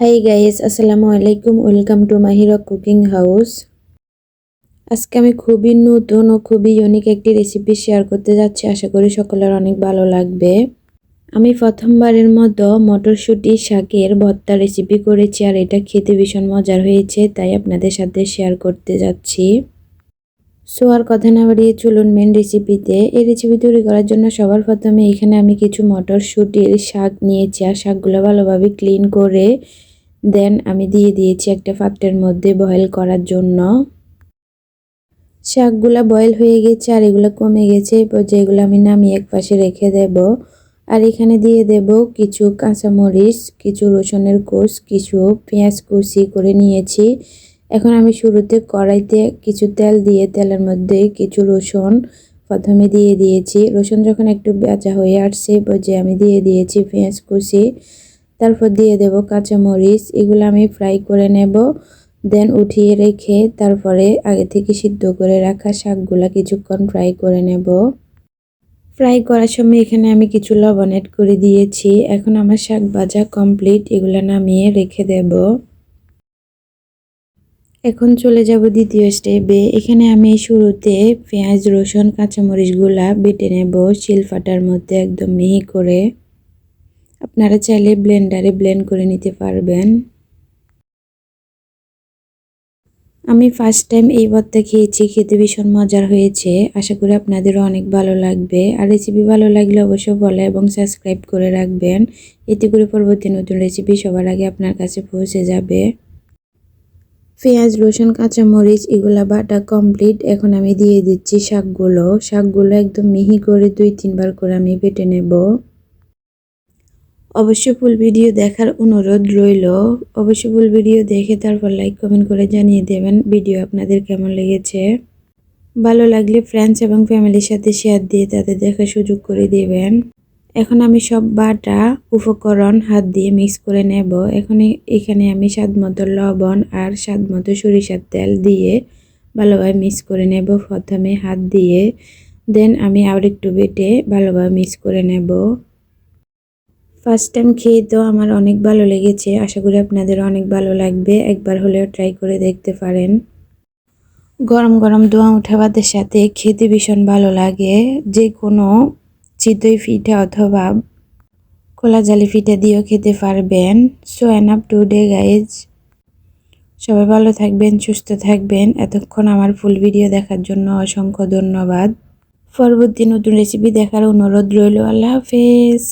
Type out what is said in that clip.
High guys আসসালামু আলাইকুম welcome to Mahira cooking house আজকে আমি খুবই নতুন ও খুবই ইউনিক একটি রেসিপি শেয়ার করতে যাচ্ছি। আশা করি সকলের অনেক ভালো লাগবে। আমি প্রথমবারের মতো মটরশুঁটি, শাকের ভর্তা রেসিপি করেছি আর এটা খেতে ভীষণ মজার হয়েছে, তাই আপনাদের সাথে শেয়ার করতে যাচ্ছি। সো আর কথা না বাড়িয়ে চলুন মেন রেসিপিতে এই রেসিপি তৈরি করার জন্য সবার প্রথমে এখানে আমি কিছু মটরশুঁটির শাক নিয়েছি আর শাকগুলো ভালোভাবে ক্লিন করে দেন আমি দিয়ে দিয়েছি একটা পাত্রের মধ্যে বয়েল করার জন্য। শাকগুলো বয়েল হয়ে গেছে আর এগুলো কমে গেছে, এই পর্যায়ে এগুলো আমি নামিয়ে এক পাশে রেখে দেব। আর এখানে দিয়ে দেব কিছু কাঁচামরিচ, কিছু রসুনের কোষ, কিছু পেঁয়াজ কুচি করে নিয়েছি। এখন আমি শুরুতে কড়াইতে কিছু তেল দিয়ে, তেলের মধ্যে কিছু রসুন প্রথমে দিয়ে দিয়েছি। রসুন যখন একটু বেচা হয়ে আসছে পর্যায়ে আমি দিয়ে দিয়েছি পেঁয়াজ কুচি। তারপর দিয়ে দেব কাঁচামরিচ, এগুলো আমি ফ্রাই করে নেব, দেন উঠিয়ে রেখে তারপরে আগে থেকে সিদ্ধ করে রাখা শাকগুলা কিছুক্ষণ ফ্রাই করে নেব। ফ্রাই করার সময় এখানে আমি কিছু লবণ এড করে দিয়েছি। এখন আমার শাক ভাজা কমপ্লিট, এগুলো নামিয়ে রেখে দেব। এখন চলে যাব দ্বিতীয় স্টেপে। এখানে আমি শুরুতে পেঁয়াজ, রসুন কাঁচামরিচগুলা বেটে নেব। শিলফাটার মধ্যে একদম মিহি করে। আপনারা চাইলে ব্লেন্ডারে ব্লেন্ড করে নিতে পারবেন। আমি ফার্স্ট টাইম এই ভর্তা খেয়েছি, খেতে ভীষণ মজার হয়েছে। আশা করি আপনাদেরও অনেক ভালো লাগবে। আর রেসিপি ভালো লাগলে অবশ্যই বলে এবং সাবস্ক্রাইব করে রাখবেন। এতে করে পরবর্তী নতুন রেসিপি সবার আগে আপনার কাছে পৌঁছে যাবে। পেঁয়াজ, রসুন, কাঁচামরিচ, এগুলা বাটা কমপ্লিট এখন আমি দিয়ে দিচ্ছি শাকগুলো। শাকগুলো একদম মিহি করে দুই, তিনবার করে আমি বেটে নেব। অবশ্যই ফুল ভিডিও দেখার অনুরোধ রইল। অবশ্যই ফুল ভিডিও দেখে তারপর লাইক কমেন্ট করে জানিয়ে দেবেন ভিডিও আপনাদের কেমন লেগেছে। ভালো লাগলে ফ্রেন্ডস এবং ফ্যামিলির সাথে শেয়ার দিয়ে তাদের দেখার সুযোগ করে দেবেন। এখন আমি সব বাটা উপকরণ হাত দিয়ে মিক্স করে নেব। এখন এখানে আমি স্বাদ মতো লবণ আর স্বাদ মতো সরিষার তেল দিয়ে ভালোভাবে মিক্স করে নেব। প্রথমে হাত দিয়ে দেন আমি আর একটু বেটে ভালোভাবে মিক্স করে নেব। ফার্স্ট টাইম খেয়ে তো আমার অনেক ভালো লেগেছে। আশা করি আপনাদের অনেক ভালো লাগবে। একবার হলেও ট্রাই করে দেখতে পারেন। গরম গরম দোয়া উঠা ভাতের সাথে খেতে ভীষণ ভালো লাগে। যে কোনো চিতই পিঠা অথবা খোলা জালি পিঠা দিয়েও খেতে পারবেন। So an up today guys সবাই ভালো থাকবেন, সুস্থ থাকবেন। এতক্ষণ আমার ফুল ভিডিও দেখার জন্য অসংখ্য ধন্যবাদ। পরবর্তী নতুন রেসিপি দেখার অনুরোধ রইল। আল্লাহ হাফেজ।